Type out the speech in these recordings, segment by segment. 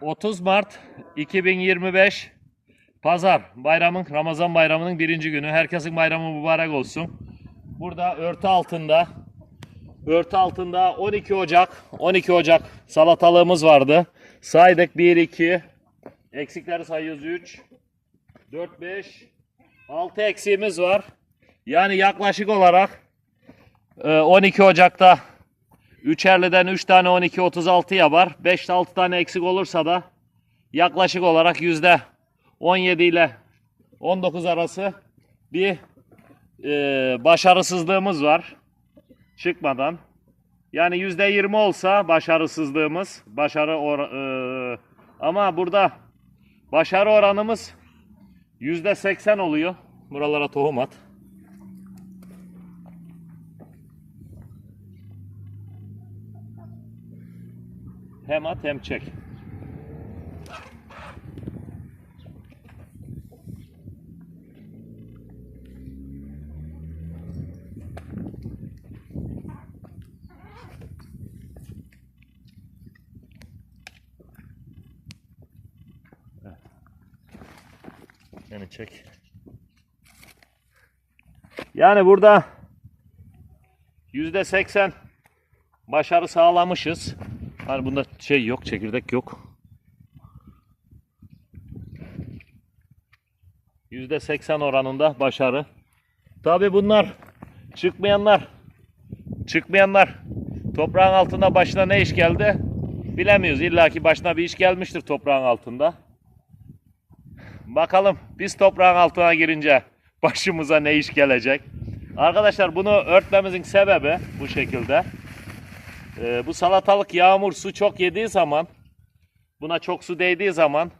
30 Mart 2025 Pazar bayramın Ramazan bayramının birinci günü. Herkesin bayramı mübarek olsun. Burada örtü altında örtü altında 12 Ocak 12 Ocak salatalığımız vardı. Saydık 1 2 eksikleri sayıyoruz 3 4 5 6 eksiğimiz var. Yani yaklaşık olarak e, 12 Ocak'ta Üçerli'den 3 tane 12 36 yapar. 5 6 tane eksik olursa da yaklaşık olarak yüzde 17 ile 19 arası bir e, başarısızlığımız var çıkmadan. Yani yüzde 20 olsa başarısızlığımız, başarı or- e, ama burada başarı oranımız yüzde 80 oluyor. Buralara tohum at. Hem at hem çek. Yani çek. Yani burada yüzde seksen başarı sağlamışız. Hani bunda şey yok, çekirdek yok. Yüzde seksen oranında başarı. Tabi bunlar çıkmayanlar, çıkmayanlar toprağın altında başına ne iş geldi bilemiyoruz. İlla ki başına bir iş gelmiştir toprağın altında. Bakalım biz toprağın altına girince başımıza ne iş gelecek. Arkadaşlar bunu örtmemizin sebebi bu şekilde. Ee, bu salatalık yağmur su çok yediği zaman buna çok su değdiği zaman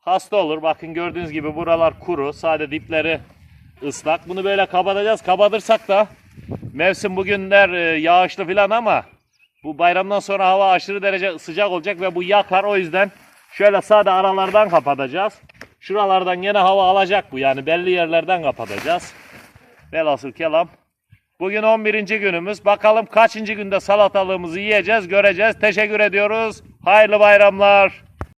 hasta olur. Bakın gördüğünüz gibi buralar kuru. Sadece dipleri ıslak. Bunu böyle kapatacağız. Kapatırsak da mevsim bugünler e, yağışlı falan ama bu bayramdan sonra hava aşırı derece sıcak olacak ve bu yakar. O yüzden şöyle sade aralardan kapatacağız. Şuralardan yine hava alacak bu. Yani belli yerlerden kapatacağız. Velhasıl kelam. Bugün 11. günümüz. Bakalım kaçıncı günde salatalığımızı yiyeceğiz, göreceğiz. Teşekkür ediyoruz. Hayırlı bayramlar.